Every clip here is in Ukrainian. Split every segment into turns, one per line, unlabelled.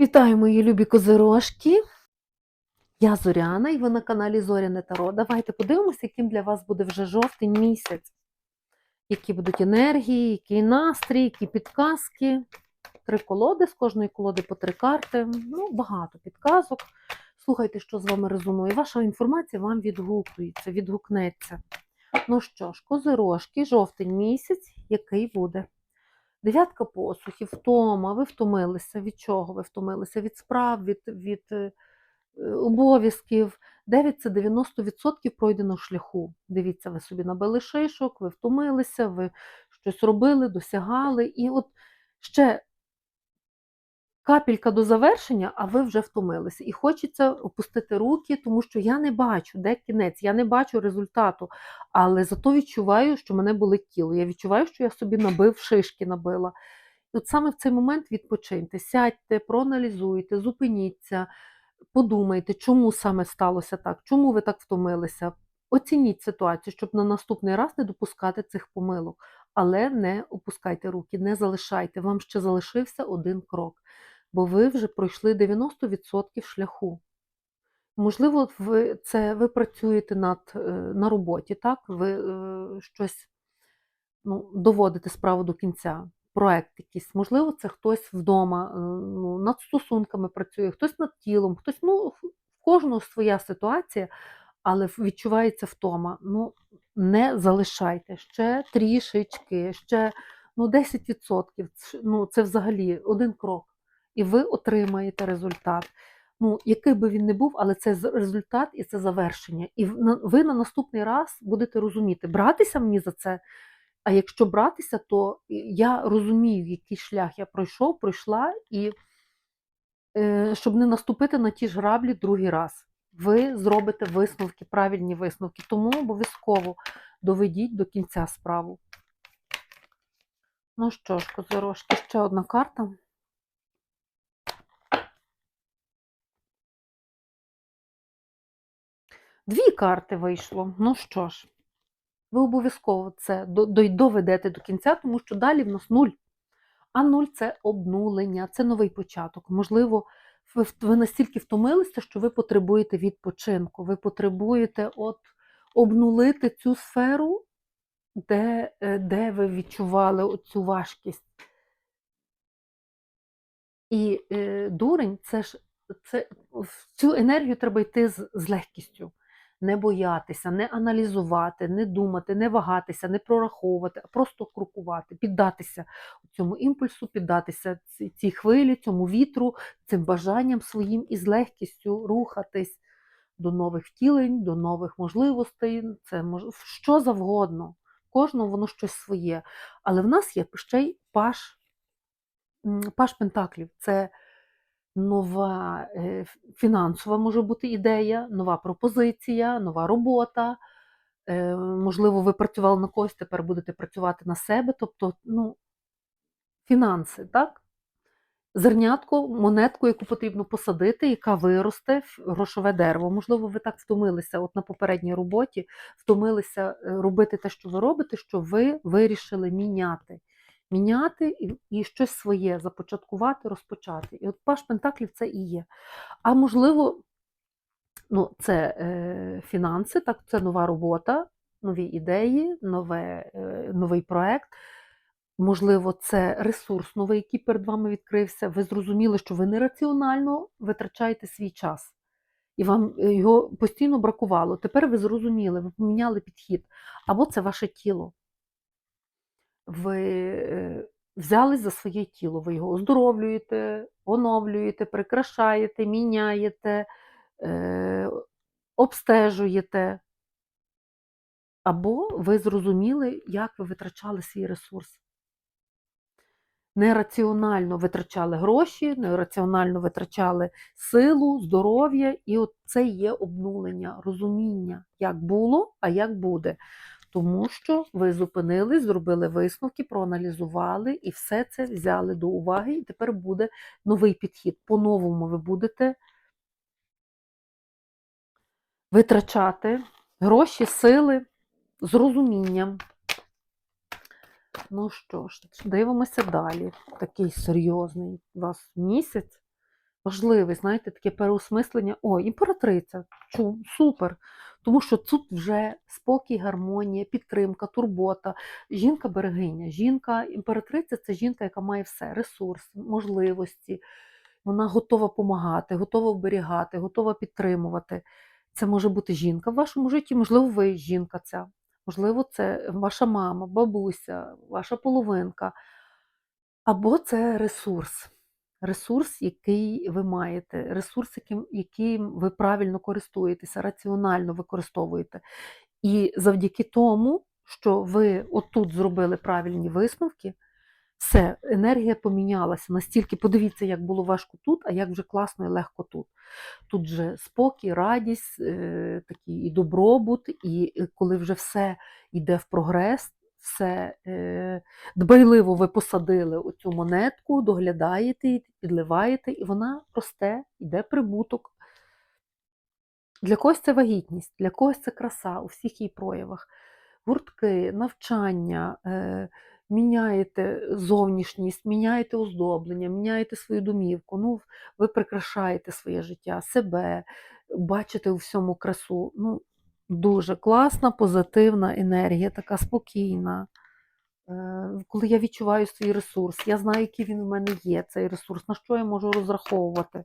Вітаю, мої любі козирожки. Я Зоряна і ви на каналі Зоряне Таро. Давайте подивимося, яким для вас буде вже жовтень місяць. Які будуть енергії, який настрій, які підказки. Три колоди, з кожної колоди по три карти. Ну, багато підказок. Слухайте, що з вами резонує. Ваша інформація вам відгукується, відгукнеться. Ну що ж, козирожки, жовтень місяць, який буде? Дев'ятка посухів, втома, ви втомилися. Від чого ви втомилися? Від справ, від, від е, обов'язків. 9 це 90% пройденого шляху. Дивіться, ви собі набили шишок, ви втомилися, ви щось робили, досягали. І от ще капелька до завершення, а ви вже втомилися. І хочеться опустити руки, тому що я не бачу, де кінець, я не бачу результату. Але зато відчуваю, що мене болить тіло. Я відчуваю, що я собі набив шишки набила. І от саме в цей момент відпочиньте, сядьте, проаналізуйте, зупиніться, подумайте, чому саме сталося так, чому ви так втомилися. Оцініть ситуацію, щоб на наступний раз не допускати цих помилок. Але не опускайте руки, не залишайте. Вам ще залишився один крок, бо ви вже пройшли 90% шляху. Можливо, ви це ви працюєте над, е, на роботі, так? Ви е, щось ну, доводите справу до кінця, проект якийсь. Можливо, це хтось вдома е, ну, над стосунками працює, хтось над тілом, хтось, ну, в кожного своя ситуація, але відчувається втома. Ну, не залишайте ще трішечки, ще ну, 10%. Ну, це взагалі один крок. І ви отримаєте результат ну, який би він не був, але це результат і це завершення. І ви на наступний раз будете розуміти, братися мені за це. А якщо братися, то я розумію, який шлях я пройшов, пройшла, і е, щоб не наступити на ті ж граблі другий раз. Ви зробите висновки, правильні висновки. Тому обов'язково доведіть до кінця справу. Ну що ж, козирожки, ще одна карта. Дві карти вийшло. Ну що ж, ви обов'язково це до- до- доведете до кінця, тому що далі в нас нуль. А нуль це обнулення, це новий початок. Можливо, ви, настільки втомилися, що ви потребуєте відпочинку. Ви потребуєте от обнулити цю сферу, де, е, де ви відчували цю важкість. І е, дурень це ж це, цю енергію треба йти з, з легкістю. Не боятися, не аналізувати, не думати, не вагатися, не прораховувати, а просто крокувати, піддатися цьому імпульсу, піддатися цій хвилі, цьому вітру, цим бажанням своїм і з легкістю рухатись до нових втілень, до нових можливостей. Це мож... що завгодно. Кожного воно щось своє. Але в нас є ще й паш Паш Пентаклів це нова е, фінансова може бути ідея, нова пропозиція, нова робота. Е, Можливо, ви працювали на когось, тепер будете працювати на себе. Тобто, ну, фінанси, так? Зернятко, монетку, яку потрібно посадити, яка виросте в грошове дерево. Можливо, ви так втомилися от на попередній роботі, втомилися е, робити те, що ви робите, що ви вирішили міняти. Міняти і, і щось своє започаткувати, розпочати. І от Паш Пентаклів це і є. А можливо, ну, це е, фінанси, так, це нова робота, нові ідеї, нове, е, новий проект. Можливо, це ресурс новий, який перед вами відкрився. Ви зрозуміли, що ви нераціонально витрачаєте свій час, і вам е, його постійно бракувало. Тепер ви зрозуміли, ви поміняли підхід. Або це ваше тіло. Ви е, взялись за своє тіло, ви його оздоровлюєте, оновлюєте, прикрашаєте, міняєте, е, обстежуєте. Або ви зрозуміли, як ви витрачали свій ресурс нераціонально витрачали гроші, нераціонально витрачали силу, здоров'я, і от це є обнулення, розуміння, як було, а як буде. Тому що ви зупинились, зробили висновки, проаналізували і все це взяли до уваги, і тепер буде новий підхід. По-новому ви будете витрачати гроші, сили з розумінням. Ну що ж, дивимося далі. Такий серйозний у вас місяць. Важливий, знаєте, таке переосмислення. О, імператриця, чу, супер. Тому що тут вже спокій, гармонія, підтримка, турбота. Жінка берегиня. Жінка, імператриця це жінка, яка має все: ресурс, можливості. Вона готова допомагати, готова оберігати, готова підтримувати. Це може бути жінка в вашому житті, можливо, ви жінка ця, можливо, це ваша мама, бабуся, ваша половинка. Або це ресурс. Ресурс, який ви маєте, ресурс, яким, яким ви правильно користуєтеся, раціонально використовуєте. І завдяки тому, що ви отут зробили правильні висновки, все, енергія помінялася настільки. Подивіться, як було важко тут, а як вже класно і легко тут. Тут же спокій, радість, е, такий і добробут, і е, коли вже все йде в прогрес, все е, дбайливо ви посадили оцю монетку, доглядаєте, її, підливаєте, і вона росте, йде прибуток. Для когось це вагітність, для когось це краса у всіх її проявах. Гуртки, навчання, е, міняєте зовнішність, міняєте оздоблення, міняєте свою домівку. Ну, ви прикрашаєте своє життя, себе, бачите у всьому красу. Ну, дуже класна, позитивна енергія, така спокійна. Е, Коли я відчуваю свій ресурс, я знаю, який він в мене є, цей ресурс, на що я можу розраховувати.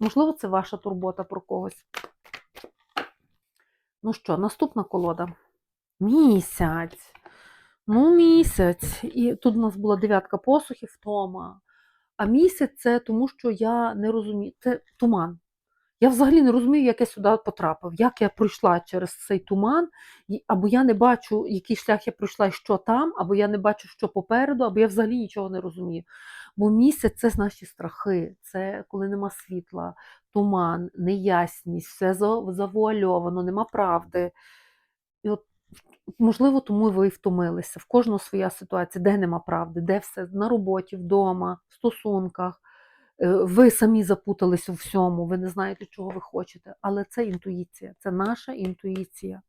Можливо, це ваша турбота про когось. Ну що, наступна колода. Місяць. Ну, місяць. І тут у нас була дев'ятка посухів, втома. А місяць це тому, що я не розумію. Це туман. Я взагалі не розумію, як я сюди потрапив, як я пройшла через цей туман, або я не бачу, який шлях я пройшла і що там, або я не бачу, що попереду, або я взагалі нічого не розумію. Бо місяць це наші страхи, це коли нема світла, туман, неясність, все завуальовано, нема правди. І от, можливо, тому ви і втомилися. В кожного своя ситуація, де нема правди, де все на роботі, вдома, в стосунках. Е, Ви самі запутались у всьому, ви не знаєте, чого ви хочете. Але це інтуїція, це наша інтуїція.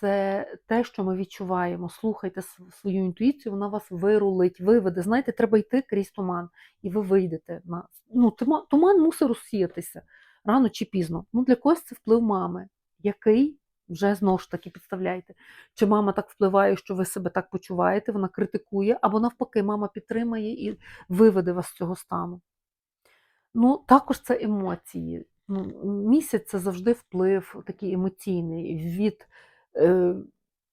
Це те, що ми відчуваємо. Слухайте свою інтуїцію, вона вас вирулить, виведе. Знаєте, треба йти крізь туман, і ви вийдете на ну, туман, туман мусить розсіятися рано чи пізно. Ну, для когось це вплив мами, який вже знову ж таки підставляєте. Чи мама так впливає, що ви себе так почуваєте, вона критикує, або навпаки, мама підтримає і виведе вас з цього стану. Ну, також це емоції. Ну, місяць це завжди вплив такий емоційний від е,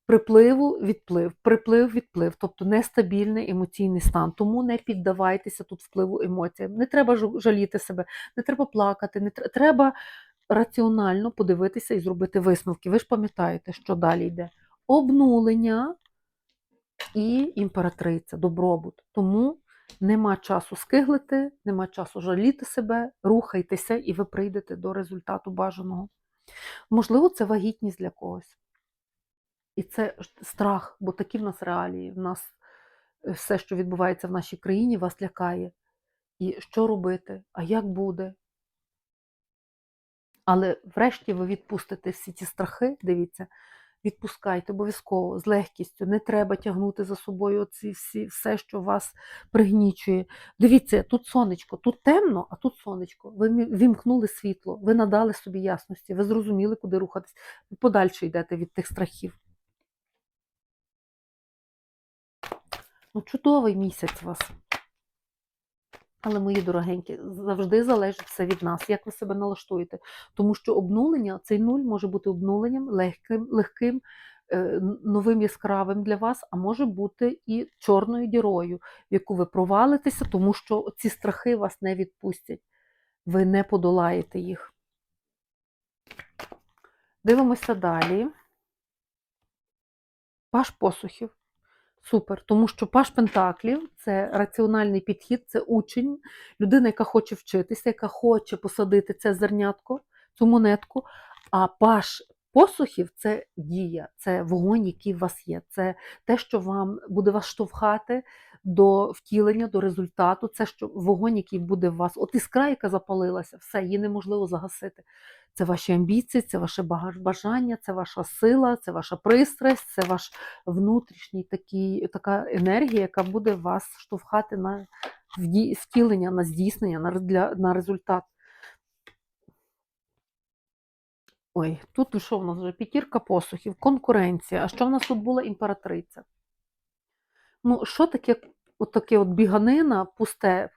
припливу, відплив, приплив, відплив, тобто нестабільний емоційний стан. Тому не піддавайтеся тут впливу емоціям. Не треба жаліти себе, не треба плакати, не треба раціонально подивитися і зробити висновки. Ви ж пам'ятаєте, що далі йде. Обнулення і імператриця, добробут. Тому нема часу скиглити, нема часу жаліти себе, рухайтеся, і ви прийдете до результату бажаного. Можливо, це вагітність для когось. І це страх, бо такі в нас реалії. В нас е, все, що відбувається в нашій країні, вас лякає. І що робити? А як буде? Але врешті ви відпустите всі ті страхи, дивіться, відпускайте обов'язково з легкістю. Не треба тягнути за собою ці всі, все, що вас пригнічує. Дивіться, тут сонечко, тут темно, а тут сонечко. Ви вімкнули світло, ви надали собі ясності, ви зрозуміли, куди рухатись. Ви подальше йдете від тих страхів. Ну, чудовий місяць у вас. Але, мої дорогенькі, завжди залежить все від нас, як ви себе налаштуєте. Тому що обнулення, цей нуль може бути обнуленням легким, легким е, новим яскравим для вас, а може бути і чорною дірою, в яку ви провалитеся, тому що ці страхи вас не відпустять. Ви не подолаєте їх. Дивимося далі. Паш посухів. Супер, тому що паш Пентаклів це раціональний підхід, це учень, людина, яка хоче вчитися, яка хоче посадити це зернятко, цю монетку. А паш посухів це дія, це вогонь, який у вас є. Це те, що вам буде вас штовхати до втілення, до результату. Це що вогонь, який буде в вас. От іскра, яка запалилася, все, її неможливо загасити. Це ваші амбіції, це ваше бажання, це ваша сила, це ваша пристрасть, це ваш внутрішній такий, така енергія, яка буде вас штовхати на втілення, на здійснення, на, для, на результат. Ой, тут що в нас вже п'ятірка посухів, конкуренція. А що в нас тут була імператриця? Ну, що таке от таке от біганина пусте,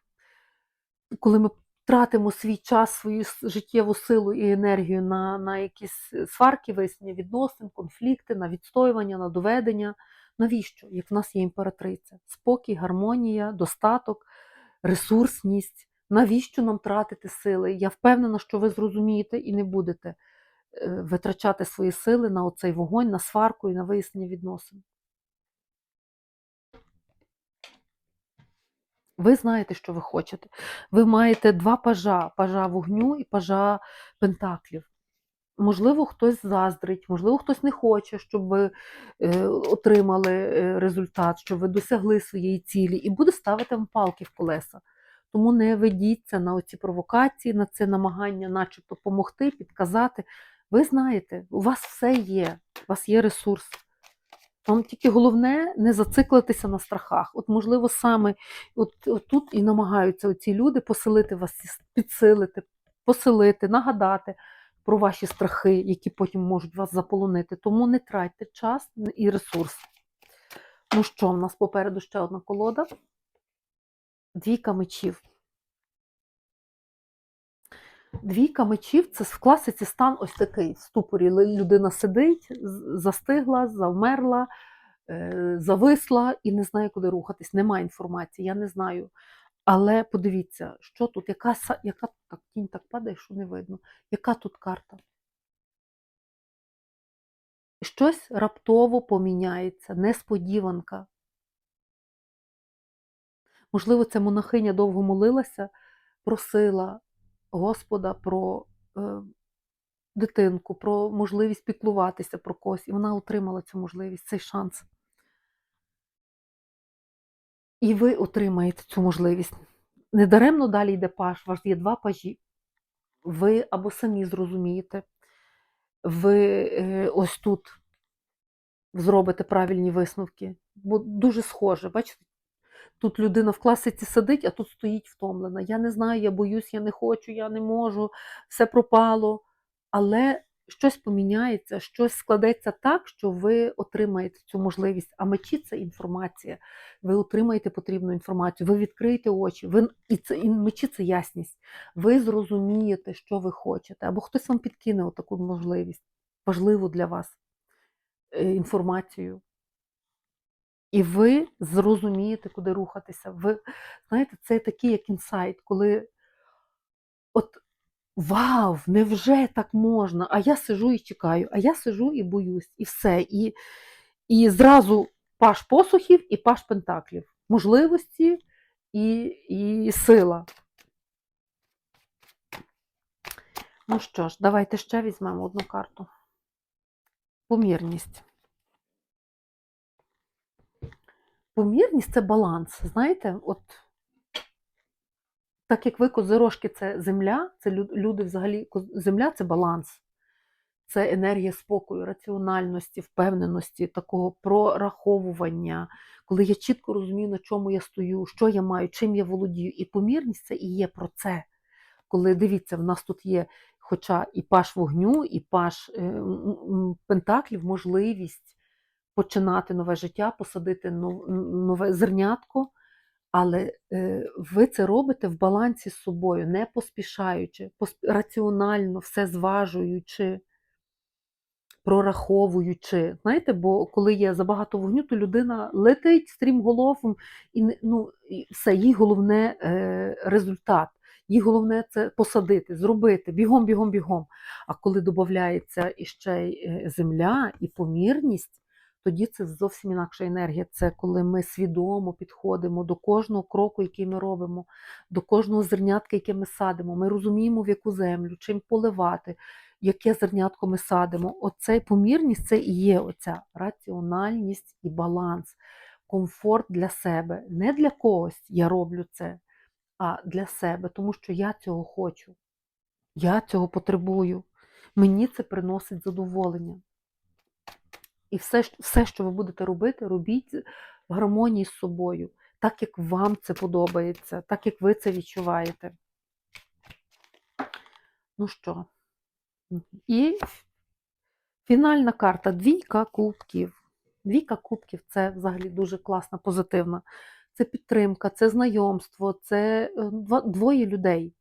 коли ми тратимо свій час, свою життєву силу і енергію на, на якісь е, сварки, вияснення відносин, конфлікти, на відстоювання, на доведення. Навіщо? Як в нас є імператриця? Спокій, гармонія, достаток, ресурсність. Навіщо нам тратити сили? Я впевнена, що ви зрозумієте і не будете е, витрачати свої сили на оцей вогонь, на сварку і на вияснення відносин. Ви знаєте, що ви хочете. Ви маєте два пажа: пажа вогню і пажа пентаклів. Можливо, хтось заздрить, можливо, хтось не хоче, щоб ви е, отримали е, результат, щоб ви досягли своєї цілі, і буде ставити вам палки в колеса. Тому не ведіться на оці провокації, на це намагання, начебто, допомогти, підказати. Ви знаєте, у вас все є, у вас є ресурс. Вам тільки головне не зациклитися на страхах. От, можливо, саме от, от тут і намагаються ці люди поселити вас, підсилити, поселити, нагадати про ваші страхи, які потім можуть вас заполонити. Тому не тратьте час і ресурс. Ну що, в нас попереду ще одна колода. Двійка мечів. Двійка мечів це в класиці стан ось такий. В ступорі людина сидить, застигла, завмерла, е, зависла і не знає, куди рухатись. Немає інформації, я не знаю. Але подивіться, що тут, яка, яка так, тінь так падає, що не видно. Яка тут карта? Щось раптово поміняється, несподіванка. Можливо, ця монахиня довго молилася, просила Господа про е, дитинку, про можливість піклуватися про когось, і вона отримала цю можливість, цей шанс. І ви отримаєте цю можливість. Недаремно далі йде паш, у вас є два пажі. Ви або самі зрозумієте, ви е, ось тут зробите правильні висновки, бо дуже схоже. Бачите, тут людина в класиці сидить, а тут стоїть втомлена. Я не знаю, я боюсь, я не хочу, я не можу, все пропало. Але щось поміняється, щось складеться так, що ви отримаєте цю можливість. А мечі це інформація. Ви отримаєте потрібну інформацію, ви відкриєте очі, ви, і, це, і мечі це ясність. Ви зрозумієте, що ви хочете, або хтось вам підкине таку можливість, важливу для вас е, інформацію. І ви зрозумієте, куди рухатися. Ви знаєте, це такий як інсайт, коли от вау, невже так можна? А я сижу і чекаю, а я сижу і боюсь, і все. І, і зразу паш посухів і паш пентаклів. Можливості і, і сила. Ну що ж, давайте ще візьмемо одну карту. Помірність. Помірність це баланс. Знаєте, от так як ви козирожки це земля, це люди взагалі, земля це баланс, це енергія спокою, раціональності, впевненості, такого прораховування, коли я чітко розумію, на чому я стою, що я маю, чим я володію. І помірність це і є про це. Коли дивіться, в нас тут є, хоча і паш вогню, і паш е, пентаклів, можливість починати нове життя, посадити нове зернятко. Але е, ви це робите в балансі з собою, не поспішаючи, посп- раціонально, все зважуючи, прораховуючи. Знаєте, бо коли є забагато вогню, то людина летить стрімголовом, і не- ну, і все, їй головне е, результат. Їй головне це посадити, зробити, бігом, бігом, бігом. А коли додається іще е, земля і помірність, тоді це зовсім інакша енергія. Це коли ми свідомо підходимо до кожного кроку, який ми робимо, до кожного зернятка, яке ми садимо. Ми розуміємо, в яку землю, чим поливати, яке зернятко ми садимо. Оцей помірність це і є оця раціональність і баланс, комфорт для себе. Не для когось я роблю це, а для себе, тому що я цього хочу. Я цього потребую. Мені це приносить задоволення. І все, все, що ви будете робити, робіть в гармонії з собою. так, як вам це подобається, так, як ви це відчуваєте. Ну що, і фінальна карта двійка кубків. Двійка кубків це взагалі дуже класна, позитивна. Це підтримка, це знайомство, це е, двоє людей.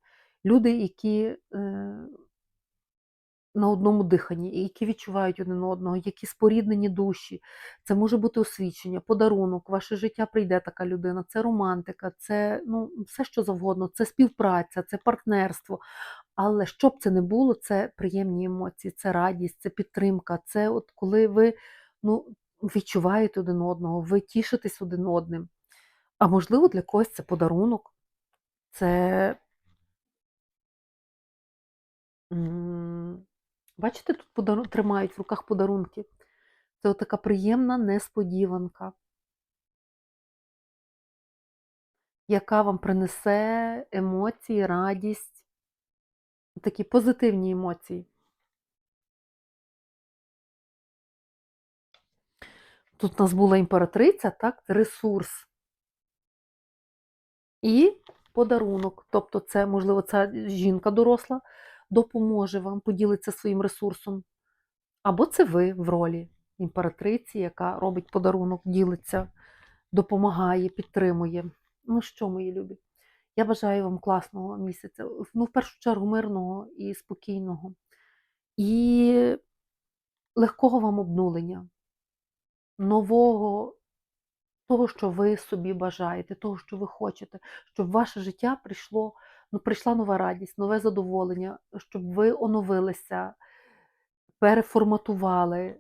Люди, які е, на одному диханні, які відчувають один одного, які споріднені душі. Це може бути освічення, подарунок, ваше життя прийде така людина, це романтика, це ну, все що завгодно, це співпраця, це партнерство. Але що б це не було, це приємні емоції, це радість, це підтримка, це от коли ви ну, відчуваєте один одного, ви тішитесь один одним. А можливо, для когось це подарунок, це. Бачите, тут подару... тримають в руках подарунки. Це така приємна несподіванка, яка вам принесе емоції, радість, такі позитивні емоції. Тут у нас була імператриця, так, ресурс. І подарунок. Тобто, це, можливо, ця жінка доросла допоможе вам, поділиться своїм ресурсом. Або це ви в ролі імператриці, яка робить подарунок, ділиться, допомагає, підтримує. Ну що, мої любі? Я бажаю вам класного місяця. Ну, в першу чергу, мирного і спокійного. І легкого вам обнулення, нового того, що ви собі бажаєте, того, що ви хочете, щоб ваше життя прийшло, ну, прийшла нова радість, нове задоволення, щоб ви оновилися, переформатували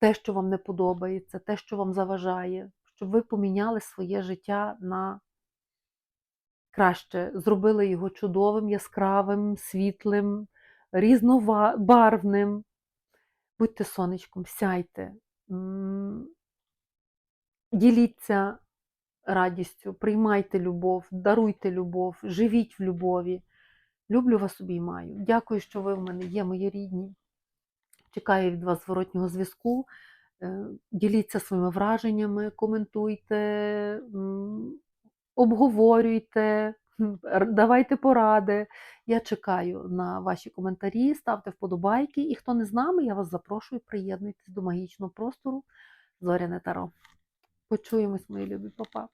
те, що вам не подобається, те, що вам заважає, щоб ви поміняли своє життя на краще, зробили його чудовим, яскравим, світлим, різнобарвним. Будьте сонечком, сяйте, діліться радістю, приймайте любов, даруйте любов, живіть в любові. Люблю вас обіймаю. Дякую, що ви в мене є, мої рідні. Чекаю від вас зворотнього зв'язку. Е, Діліться своїми враженнями, коментуйте, обговорюйте, давайте поради. Я чекаю на ваші коментарі, ставте вподобайки. І хто не з нами, я вас запрошую, приєднуйтесь до магічного простору Зоряне Таро. Почуємось, мої любі, Па-па.